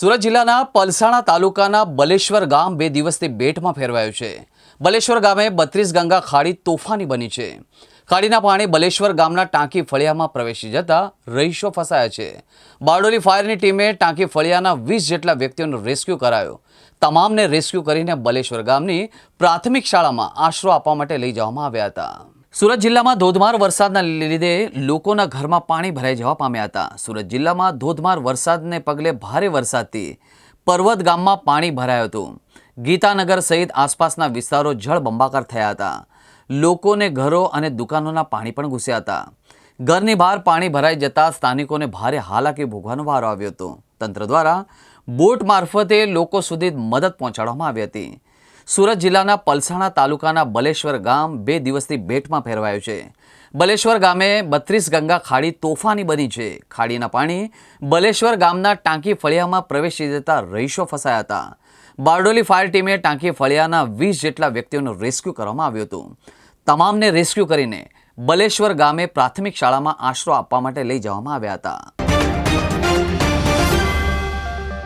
સુરત જિલ્લાના પલસાણા તાલુકાના બલેશ્વર ગામ બે દિવસથી બેટમાં ફેરવાયું છે. બલેશ્વર ગામે બત્રીસ ગંગા ખાડી તોફાની બની છે. ખાડીના પાણી બલેશ્વર ગામના ટાંકી ફળિયામાં પ્રવેશી જતા રહીશો ફસાયા છે. બારડોલી ફાયરની ટીમે ટાંકી ફળિયાના વીસ જેટલા વ્યક્તિઓનો રેસ્ક્યુ કરાયો. તમામને રેસ્ક્યુ કરીને બલેશ્વર ગામની પ્રાથમિક શાળામાં આશરો આપવા માટે લઈ જવામાં આવ્યા હતા. સુરત જિલ્લામાં ધોધમાર વરસાદના લીધે લોકોના ઘરમાં પાણી ભરાઈ જવા પામ્યા હતા. સુરત જિલ્લામાં ધોધમાર વરસાદને પગલે ભારે વરસાદથી પર્વત ગામમાં પાણી ભરાયું હતું. ગીતાનગર સહિત આસપાસના વિસ્તારો જળબંબાકાર થયા હતા. લોકોને ઘરો અને દુકાનોના પાણી પણ ઘૂસ્યા હતા. ઘરની બહાર પાણી ભરાઈ જતા સ્થાનિકોને ભારે હાલાકી ભોગવાનો વારો આવ્યો હતો. તંત્ર દ્વારા બોટ મારફતે લોકો સુધી મદદ પહોંચાડવામાં આવી હતી. સુરત જિલ્લાના પલસાણા તાલુકાના બલેશ્વર ગામ બે દિવસથી બેટમાં ફેરવાયું છે. બલેશ્વર ગામે બત્રીસ ગંગા ખાડી તોફાની બની છે. ખાડીના પાણી બલેશ્વર ગામના ટાંકી ફળિયામાં પ્રવેશી જતા રહીશો ફસાયા હતા. બારડોલી ફાયર ટીમે ટાંકી ફળિયાના વીસ જેટલા વ્યક્તિઓનું રેસ્ક્યુ કરવામાં આવ્યું હતું. તમામને રેસ્ક્યુ કરીને બલેશ્વર ગામે પ્રાથમિક શાળામાં આશરો આપવા માટે લઈ જવામાં આવ્યા હતા.